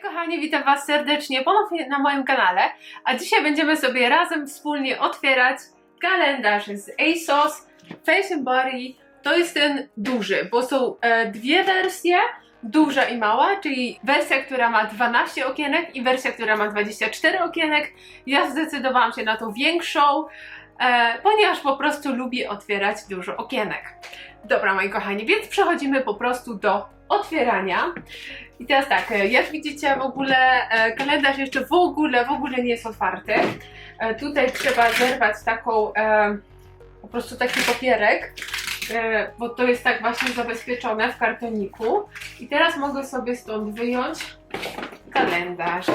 kochani, witam Was serdecznie ponownie na moim kanale, a dzisiaj będziemy sobie razem wspólnie otwierać kalendarz z ASOS Face and Body. To jest ten duży, bo są e, dwie wersje, duża i mała, czyli wersja, która ma 12 okienek i wersja, która ma 24 okienek. Ja zdecydowałam się na tą większą, e, ponieważ po prostu lubię otwierać dużo okienek. Dobra, moi kochani, więc przechodzimy po prostu do otwierania. I teraz tak, e, jak widzicie w ogóle e, kalendarz jeszcze w ogóle, w ogóle nie jest otwarty. Tutaj trzeba zerwać taką, po prostu taki papierek, bo to jest tak właśnie zabezpieczone w kartoniku. I teraz mogę sobie stąd wyjąć kalendarz.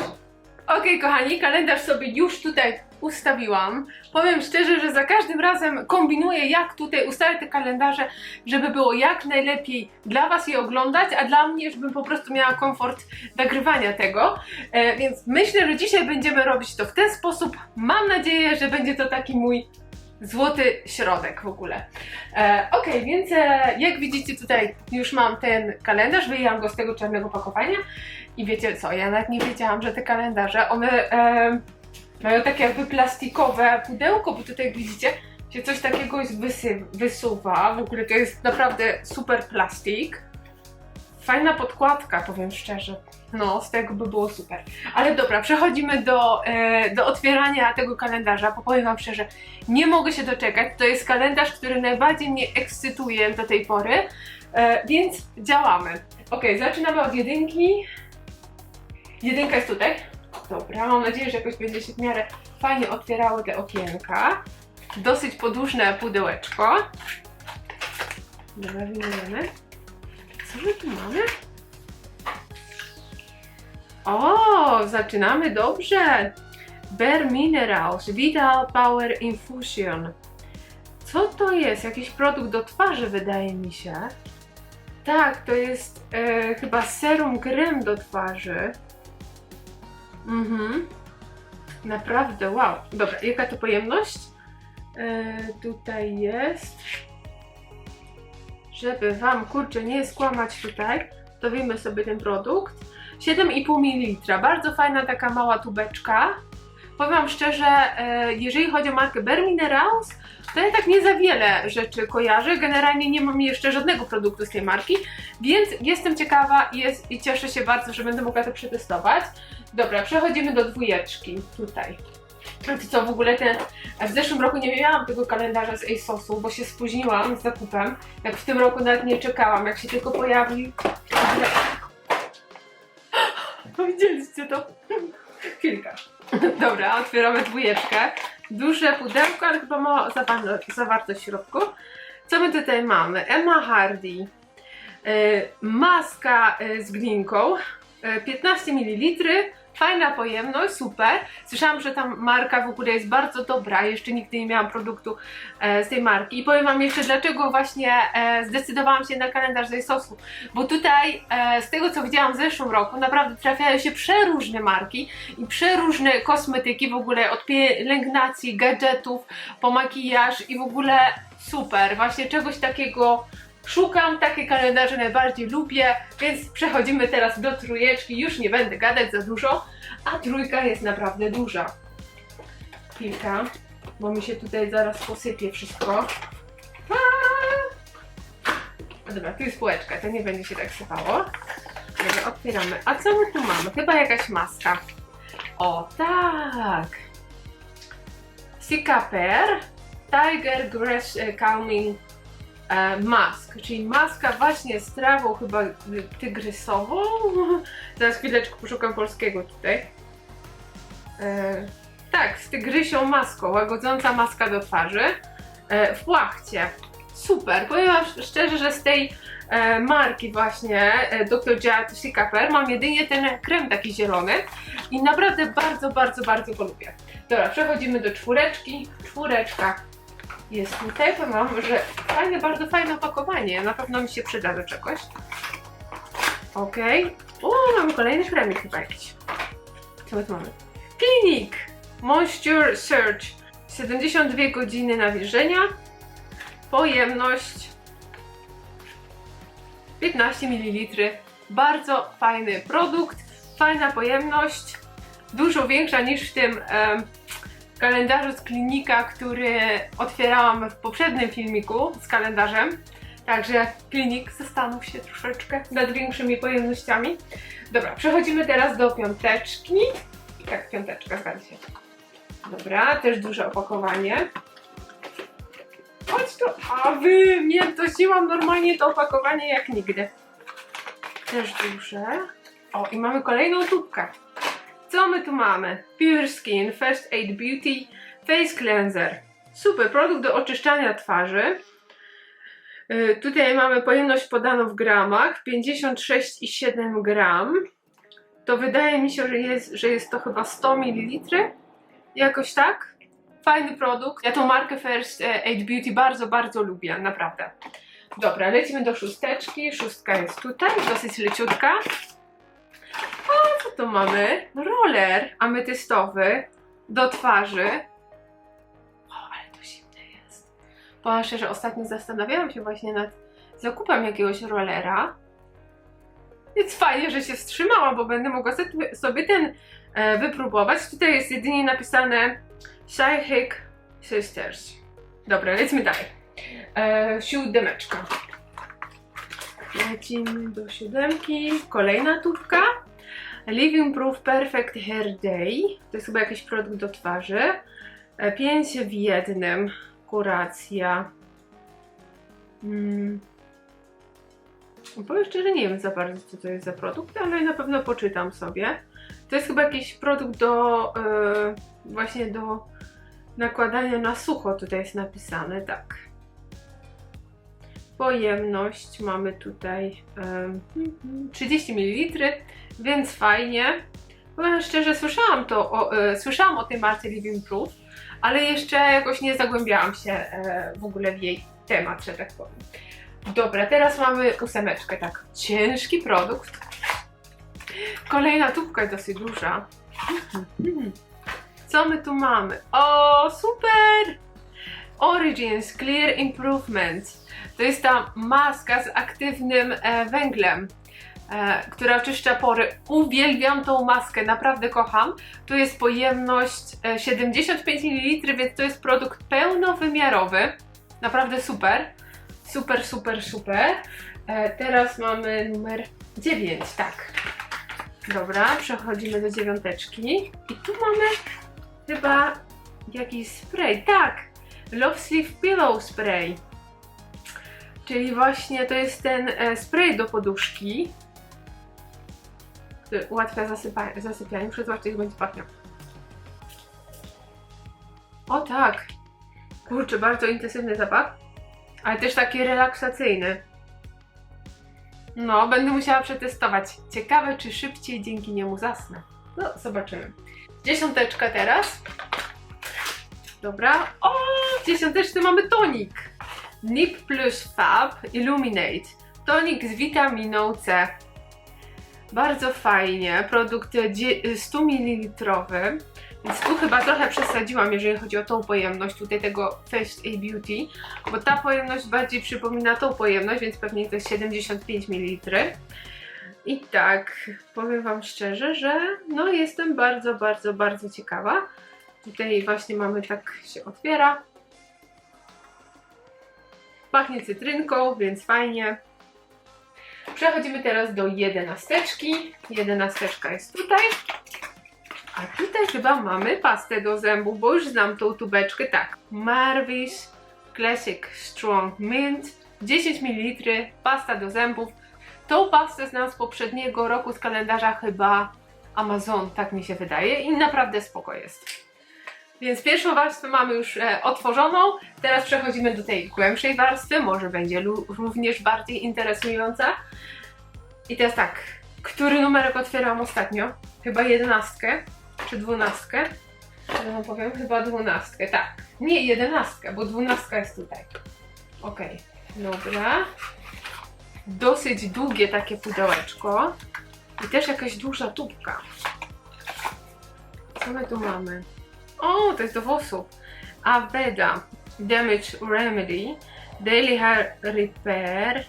Okej, kochani, kalendarz sobie już tutaj ustawiłam. Powiem szczerze, że za każdym razem kombinuję, jak tutaj ustawić te kalendarze, żeby było jak najlepiej dla Was je oglądać, a dla mnie, żebym po prostu miała komfort nagrywania tego. E, więc myślę, że dzisiaj będziemy robić to w ten sposób. Mam nadzieję, że będzie to taki mój złoty środek w ogóle. E, ok, więc e, jak widzicie tutaj już mam ten kalendarz, wyjęłam go z tego czarnego pakowania i wiecie co, ja nawet nie wiedziałam, że te kalendarze, one e, mają takie jakby plastikowe pudełko, bo tutaj widzicie się coś takiego jest wysy, wysuwa, w ogóle to jest naprawdę super plastik. Fajna podkładka, powiem szczerze. No, z tego by było super. Ale dobra, przechodzimy do, e, do otwierania tego kalendarza, bo powiem Wam szczerze, nie mogę się doczekać. To jest kalendarz, który najbardziej mnie ekscytuje do tej pory, e, więc działamy. Ok, zaczynamy od jedynki. Jedynka jest tutaj. Dobra, mam nadzieję, że jakoś będzie się w miarę fajnie otwierały te okienka. Dosyć podłużne pudełeczko. Dobra, wyjmujemy. Co my tu mamy? O, zaczynamy dobrze. Bare Minerals Vital Power Infusion. Co to jest? Jakiś produkt do twarzy, wydaje mi się. Tak, to jest e, chyba serum krem do twarzy. Mhm. Naprawdę, wow. Dobra, jaka to pojemność? E, tutaj jest. Żeby Wam, kurczę, nie skłamać tutaj, to wyjmę sobie ten produkt. 7,5 ml. Bardzo fajna taka mała tubeczka. Powiem Wam szczerze, e, jeżeli chodzi o markę Bare Minerals, to ja tak nie za wiele rzeczy kojarzę. Generalnie nie mam jeszcze żadnego produktu z tej marki, więc jestem ciekawa i, jest, i cieszę się bardzo, że będę mogła to przetestować. Dobra, przechodzimy do dwójeczki. Tutaj. Wiecie co, w ogóle ten, w zeszłym roku nie miałam tego kalendarza z ASOS-u, bo się spóźniłam z zakupem. Jak w tym roku nawet nie czekałam, jak się tylko pojawił. No widzieliście to? Chwilkę. Dobra, otwieramy dwójeczkę. Duże pudełko, ale chyba ma zawartość, w środku. Co my tutaj mamy? Emma Hardy. Yy, maska yy, z glinką. Yy, 15 ml. Fajna pojemność, super. Słyszałam, że ta marka w ogóle jest bardzo dobra. Jeszcze nigdy nie miałam produktu e, z tej marki. I powiem Wam jeszcze, dlaczego właśnie e, zdecydowałam się na kalendarz z ASOS-u. Bo tutaj, e, z tego co widziałam w zeszłym roku, naprawdę trafiają się przeróżne marki i przeróżne kosmetyki, w ogóle od pielęgnacji, gadżetów, po makijaż i w ogóle super. Właśnie czegoś takiego Szukam, takie kalendarze najbardziej lubię, więc przechodzimy teraz do trójeczki. Już nie będę gadać za dużo, a trójka jest naprawdę duża. Kilka, bo mi się tutaj zaraz posypie wszystko. A! Dobra, tu jest półeczka, to nie będzie się tak sypało. Dobra, otwieramy. A co my tu mamy? Chyba jakaś maska. O, tak! Cicaper Tiger Grass e, Calming e, mask, czyli maska właśnie z trawą chyba y, tygrysową. Zaraz chwileczkę poszukam polskiego tutaj. E, tak, z tygrysią maską, łagodząca maska do twarzy e, w płachcie. Super, powiem wam szczerze, że z tej e, marki właśnie e, Dr. Jad Cicaper mam jedynie ten krem taki zielony i naprawdę bardzo, bardzo, bardzo go lubię. Dobra, przechodzimy do czwóreczki. Czwóreczka jest tutaj, powiem wam, że fajne, bardzo fajne opakowanie, na pewno mi się przyda do czegoś. Okej. O, mamy kolejny kremik chyba jakiś. Co my tu mamy? Clinic Moisture Search 72 godziny nawilżenia Pojemność 15 ml Bardzo fajny produkt Fajna pojemność, dużo większa niż w tym kalendarzu z klinika, który otwierałam w poprzednim filmiku z kalendarzem. Także klinik, zastanów się troszeczkę nad większymi pojemnościami. Dobra, przechodzimy teraz do piąteczki. Tak, piąteczka, zgadza się. Dobra, też duże opakowanie. Chodź tu, a wy, mnie dosiłam normalnie to opakowanie jak nigdy. Też duże. O, i mamy kolejną tubkę. Co my tu mamy? Pure Skin First Aid Beauty Face Cleanser. Super, produkt do oczyszczania twarzy. Y, Tutaj mamy pojemność podaną w gramach 56,7 gram. To wydaje mi się, że jest, że jest to chyba 100 ml. Jakoś tak. Fajny produkt. Ja tą markę First Aid Beauty bardzo, bardzo lubię, naprawdę. Dobra, lecimy do szósteczki. Szóstka jest tutaj, dosyć leciutka. O, co tu mamy? Roller ametystowy do twarzy. O, ale to zimne jest. Powiem szczerze, ostatnio zastanawiałam się właśnie nad zakupem jakiegoś rollera. Więc fajnie, że się wstrzymałam, bo będę mogła sobie ten e, wypróbować. Tutaj jest jedynie napisane Psychic Sisters. Dobra, lecimy dalej. E, siódemeczka. Lecimy do siódemki. Kolejna tubka. Living Proof Perfect Hair Day. To jest chyba jakiś produkt do twarzy. E, Pięć w jednym. Kuracja. Mm. Powiem szczerze, nie wiem za bardzo, co to jest za produkt, ale na pewno poczytam sobie. To jest chyba jakiś produkt do e, właśnie do nakładania na sucho, tutaj jest napisane, tak. Pojemność mamy tutaj em, 30 ml, więc fajnie. Powiem szczerze, słyszałam to, o, e, słyszałam o tej marce Living Proof, ale jeszcze jakoś nie zagłębiałam się e, w ogóle w jej temat, że tak powiem. Dobra, teraz mamy ósemeczkę, tak. Ciężki produkt. Kolejna tubka dosyć duża. Co my tu mamy? O, super! Origins Clear Improvement. To jest ta maska z aktywnym e, węglem, e, która oczyszcza pory. Uwielbiam tą maskę, naprawdę kocham. Tu jest pojemność e, 75 ml, więc to jest produkt pełnowymiarowy. Naprawdę super. Super, super, super. E, teraz mamy numer 9, tak. Dobra, przechodzimy do dziewiąteczki. I tu mamy chyba jakiś spray. Tak! Love Sleeve Pillow Spray. Czyli właśnie to jest ten e, spray do poduszki, który ułatwia zasypa- zasypianie. Zobaczyć, jak będzie pachniał. O tak! Kurczę, bardzo intensywny zapach, ale też taki relaksacyjny. No, będę musiała przetestować. Ciekawe, czy szybciej dzięki niemu zasnę. No, zobaczymy. Dziesiąteczka teraz. Dobra. O, w dziesiąteczce mamy tonik. Nip Plus Fab Illuminate. Tonik z witaminą C. Bardzo fajnie. Produkt dzie- 100 ml. Więc tu chyba trochę przesadziłam, jeżeli chodzi o tą pojemność tutaj tego First A Beauty, bo ta pojemność bardziej przypomina tą pojemność, więc pewnie to jest 75 ml. I tak, powiem Wam szczerze, że no jestem bardzo, bardzo, bardzo ciekawa. Tutaj właśnie mamy tak się otwiera. Pachnie cytrynką, więc fajnie. Przechodzimy teraz do jedenasteczki. Jedenasteczka jest tutaj. A tutaj chyba mamy pastę do zębów, bo już znam tą tubeczkę. Tak, Marvish Classic Strong Mint 10 ml pasta do zębów. Tą pastę znam z poprzedniego roku z kalendarza chyba Amazon, tak mi się wydaje i naprawdę spoko jest. Więc pierwszą warstwę mamy już e, otworzoną, teraz przechodzimy do tej głębszej warstwy, może będzie również bardziej interesująca. I teraz tak, który numerek otwierałam ostatnio? Chyba jedenastkę, czy dwunastkę? Ja wam powiem, chyba dwunastkę, tak. Nie, jedenastkę, bo dwunastka jest tutaj. Okej, dobra. Dosyć długie takie pudełeczko. I też jakaś duża tubka. Co my tu mamy? O, to jest do włosów. Aveda Damage Remedy Daily Hair Repair.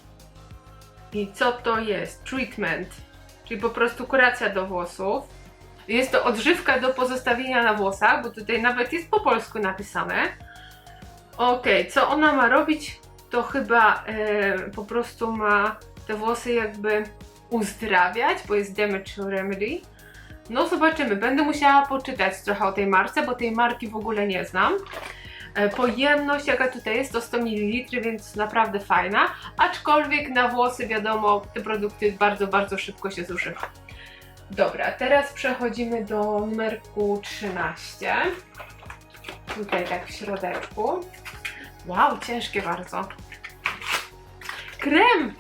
I co to jest? Treatment. czyli po prostu kuracja do włosów. Jest to odżywka do pozostawienia na włosach, bo tutaj nawet jest po polsku napisane. Okej, co ona ma robić? To chyba e, po prostu ma te włosy jakby uzdrawiać, bo jest Damage Remedy. No zobaczymy, będę musiała poczytać trochę o tej marce, bo tej marki w ogóle nie znam. E, Pojemność jaka tutaj jest to 100 ml, więc naprawdę fajna, aczkolwiek na włosy wiadomo te produkty bardzo, bardzo szybko się zużywa. Dobra, teraz przechodzimy do numerku 13. Tutaj tak w środeczku. Wow, ciężkie bardzo. Krem!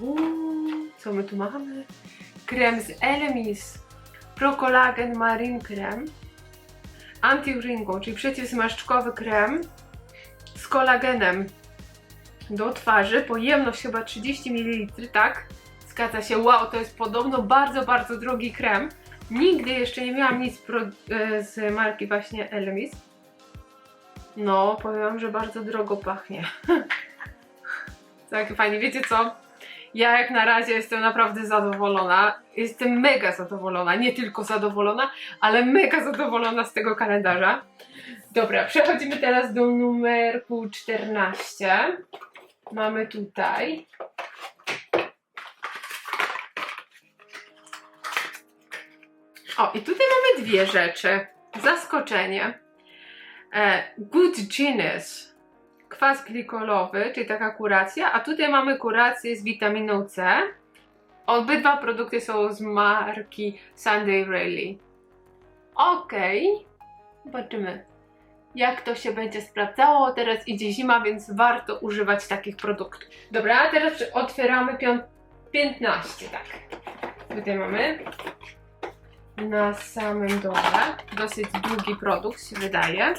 Uuu, co my tu mamy? Krem z Elemis. Pro Collagen Marine Krem. Anti-wrinkle, czyli przeciwzmarszczkowy krem z kolagenem do twarzy. Pojemność chyba 30 ml, tak? Zgadza się. Wow, to jest podobno bardzo, bardzo drogi krem. Nigdy jeszcze nie miałam nic e, z marki właśnie Elemis. No, powiem, że bardzo drogo pachnie. tak, fajnie. Wiecie co? Ja jak na razie jestem naprawdę zadowolona. Jestem mega zadowolona. Nie tylko zadowolona, ale mega zadowolona z tego kalendarza. Dobra, przechodzimy teraz do numerku 14. Mamy tutaj. O, i tutaj mamy dwie rzeczy. Zaskoczenie. E, good Genius. Kwas glikolowy, czyli taka kuracja, a tutaj mamy kurację z witaminą C. Obydwa produkty są z marki Sunday Rayleigh. Okej, zobaczymy jak to się będzie sprawdzało. Teraz idzie zima, więc warto używać takich produktów. Dobra, a teraz otwieramy pią- 15, tak. Tutaj mamy na samym dole dosyć długi produkt się wydaje.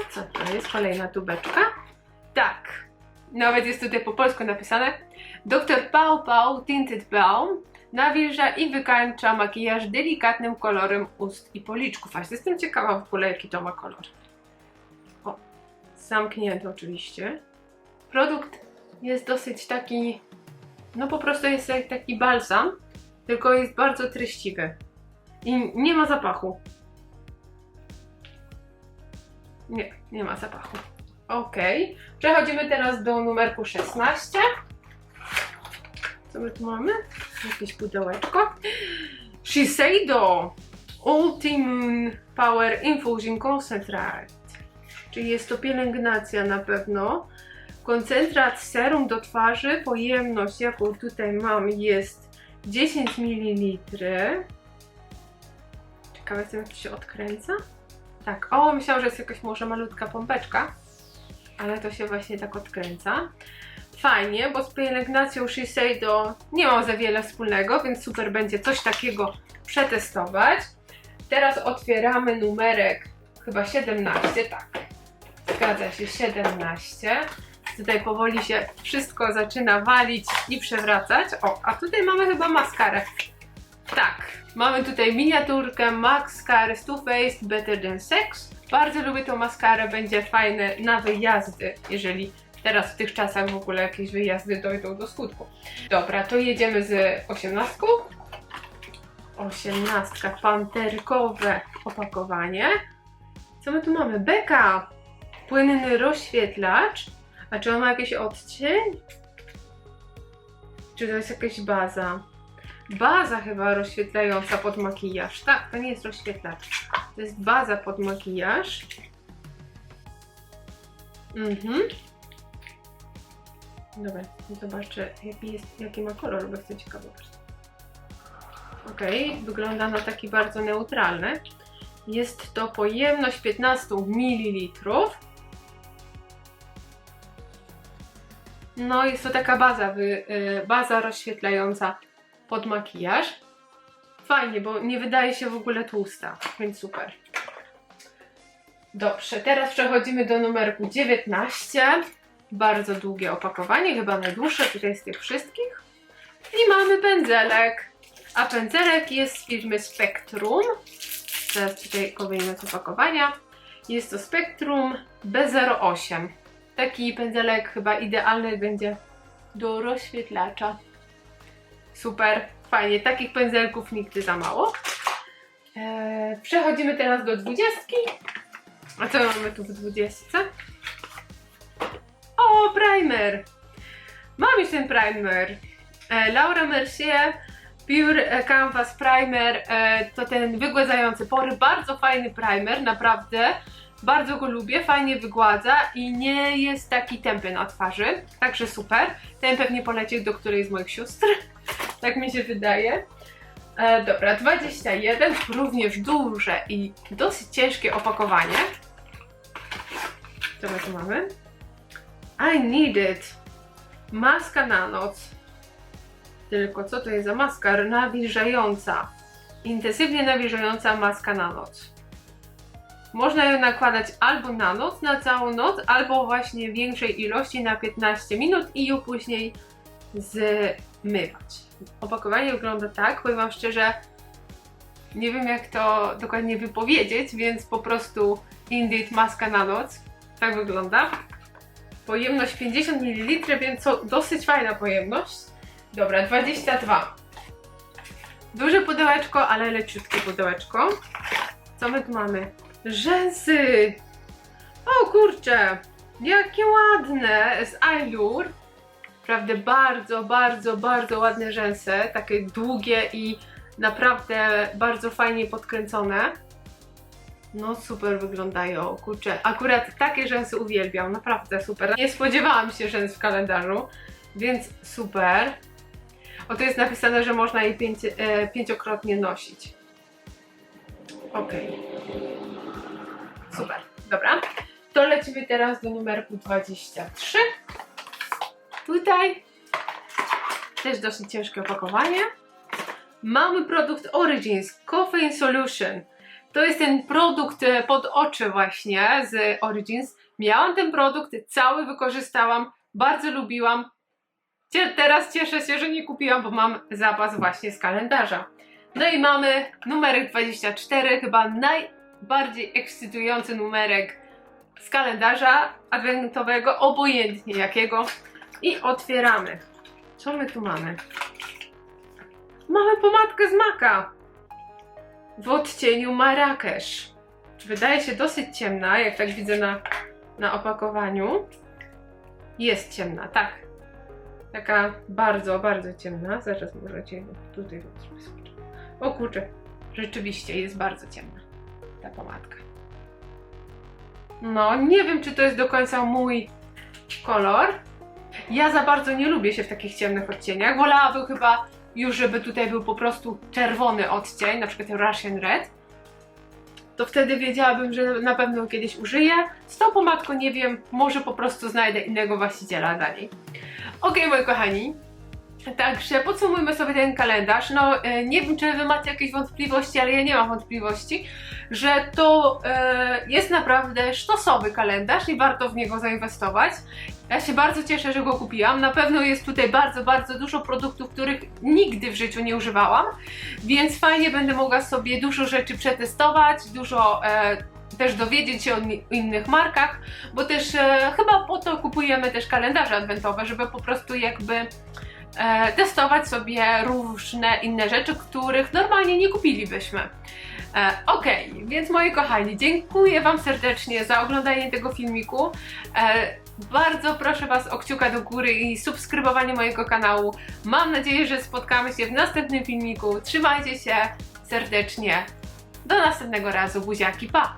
A co to jest? Kolejna tubeczka? Tak. Nawet jest tutaj po polsku napisane. Dr. Pau Pau Tinted Balm nawilża i wykańcza makijaż delikatnym kolorem ust i policzków. Aż jestem ciekawa w ogóle jaki to ma kolor. O, zamknięty oczywiście. Produkt jest dosyć taki, no po prostu jest jak taki balsam, tylko jest bardzo treściwy. I nie ma zapachu. Nie, nie ma zapachu. Ok. Przechodzimy teraz do numerku 16. Co my tu mamy? Jakieś pudełeczko. Shiseido Ultimum Power Infusion Concentrate. Czyli jest to pielęgnacja na pewno. Koncentrat serum do twarzy. Pojemność, jaką tutaj mam, jest 10 ml. Ciekawe jestem, jak się odkręca. Tak, o, myślałam, że jest jakaś może malutka pompeczka, ale to się właśnie tak odkręca. Fajnie, bo z pielęgnacją Shiseido nie mam za wiele wspólnego, więc super będzie coś takiego przetestować. Teraz otwieramy numerek chyba 17, tak. Zgadza się, 17. Tutaj powoli się wszystko zaczyna walić i przewracać. O, a tutaj mamy chyba maskarę. Tak, mamy tutaj miniaturkę Mascara Too Faced Better Than Sex. Bardzo lubię tą maskarę, będzie fajne na wyjazdy, jeżeli teraz w tych czasach w ogóle jakieś wyjazdy dojdą do skutku. Dobra, to jedziemy z osiemnastką. Osiemnastka, panterkowe opakowanie. Co my tu mamy? Beka! Płynny rozświetlacz. A czy on ma jakiś odcień? Czy to jest jakaś baza? Baza chyba rozświetlająca pod makijaż. Tak, to nie jest rozświetlacz. To jest baza pod makijaż. Mhm. Dobra, zobaczę jaki, jest, jaki ma kolor, bo jestem ciekawa. Okej, wygląda na taki bardzo neutralny. Jest to pojemność 15 ml. No, jest to taka baza, y, baza rozświetlająca pod makijaż. Fajnie, bo nie wydaje się w ogóle tłusta, więc super. Dobrze, teraz przechodzimy do numerku 19. Bardzo długie opakowanie, chyba najdłuższe tutaj z tych wszystkich. I mamy pędzelek. A pędzelek jest z firmy Spectrum. Teraz tutaj z opakowania. Jest to Spectrum B08. Taki pędzelek chyba idealny będzie do rozświetlacza. Super, fajnie, takich pędzelków nigdy za mało. Eee, przechodzimy teraz do dwudziestki. A co mamy tu w dwudziestce? O, primer! Mam już ten primer. E, Laura Mercier Pure Canvas Primer e, to ten wygładzający pory. Bardzo fajny primer, naprawdę. Bardzo go lubię, fajnie wygładza i nie jest taki tępy na twarzy, także super. Ten pewnie poleci do którejś z moich sióstr, tak mi się wydaje. E, dobra, 21, również duże i dosyć ciężkie opakowanie. Co my tu mamy? I need it. Maska na noc. Tylko co to jest za maska? Nawilżająca. Intensywnie nawilżająca maska na noc. Można ją nakładać albo na noc, na całą noc, albo właśnie w większej ilości na 15 minut i ją później zmywać. Opakowanie wygląda tak, powiem Wam szczerze, nie wiem jak to dokładnie wypowiedzieć, więc po prostu Indeed maska na noc. Tak wygląda. Pojemność 50 ml, więc co, dosyć fajna pojemność. Dobra, 22. Duże pudełeczko, ale leciutkie pudełeczko. Co my tu mamy? Rzęsy! O kurczę! Jakie ładne! Z Allure. Naprawdę bardzo, bardzo, bardzo ładne rzęsy. Takie długie i naprawdę bardzo fajnie podkręcone. No super wyglądają, kurczę. Akurat takie rzęsy uwielbiam, naprawdę super. Nie spodziewałam się rzęs w kalendarzu, więc super. O, tu jest napisane, że można je pięć, e, pięciokrotnie nosić. Okej. Super, dobra. To lecimy teraz do numerku 23. Tutaj też dosyć ciężkie opakowanie. Mamy produkt Origins Coffee Solution. To jest ten produkt e, pod oczy właśnie z Origins. Miałam ten produkt, cały wykorzystałam, bardzo lubiłam. Teraz cieszę się, że nie kupiłam, bo mam zapas właśnie z kalendarza. No i mamy numerek 24, chyba najbardziej ekscytujący numerek z kalendarza adwentowego, obojętnie jakiego. I otwieramy. Co my tu mamy? Mamy pomadkę z maka w odcieniu Marrakesz. Wydaje się dosyć ciemna, jak tak widzę na, na opakowaniu. Jest ciemna, tak. Taka bardzo, bardzo ciemna. Zaraz możecie tutaj. O kurczę, rzeczywiście jest bardzo ciemna ta pomadka. No, nie wiem, czy to jest do końca mój kolor. Ja za bardzo nie lubię się w takich ciemnych odcieniach. Wolałabym chyba już, żeby tutaj był po prostu czerwony odcień, na przykład Russian Red. To wtedy wiedziałabym, że na pewno kiedyś użyję. Z tą pomadką nie wiem, może po prostu znajdę innego właściciela dla niej. Ok, moi kochani. Także podsumujmy sobie ten kalendarz. No, e, nie wiem, czy Wy macie jakieś wątpliwości, ale ja nie mam wątpliwości, że to e, jest naprawdę sztosowy kalendarz i warto w niego zainwestować. Ja się bardzo cieszę, że go kupiłam. Na pewno jest tutaj bardzo, bardzo dużo produktów, których nigdy w życiu nie używałam, więc fajnie będę mogła sobie dużo rzeczy przetestować, dużo e, też dowiedzieć się o innych markach, bo też e, chyba po to kupujemy też kalendarze adwentowe, żeby po prostu jakby e, testować sobie różne inne rzeczy, których normalnie nie kupilibyśmy. E, Okej, więc moi kochani, dziękuję Wam serdecznie za oglądanie tego filmiku. E, bardzo proszę Was o kciuka do góry i subskrybowanie mojego kanału. Mam nadzieję, że spotkamy się w następnym filmiku. Trzymajcie się serdecznie. Do następnego razu. Buziaki, pa!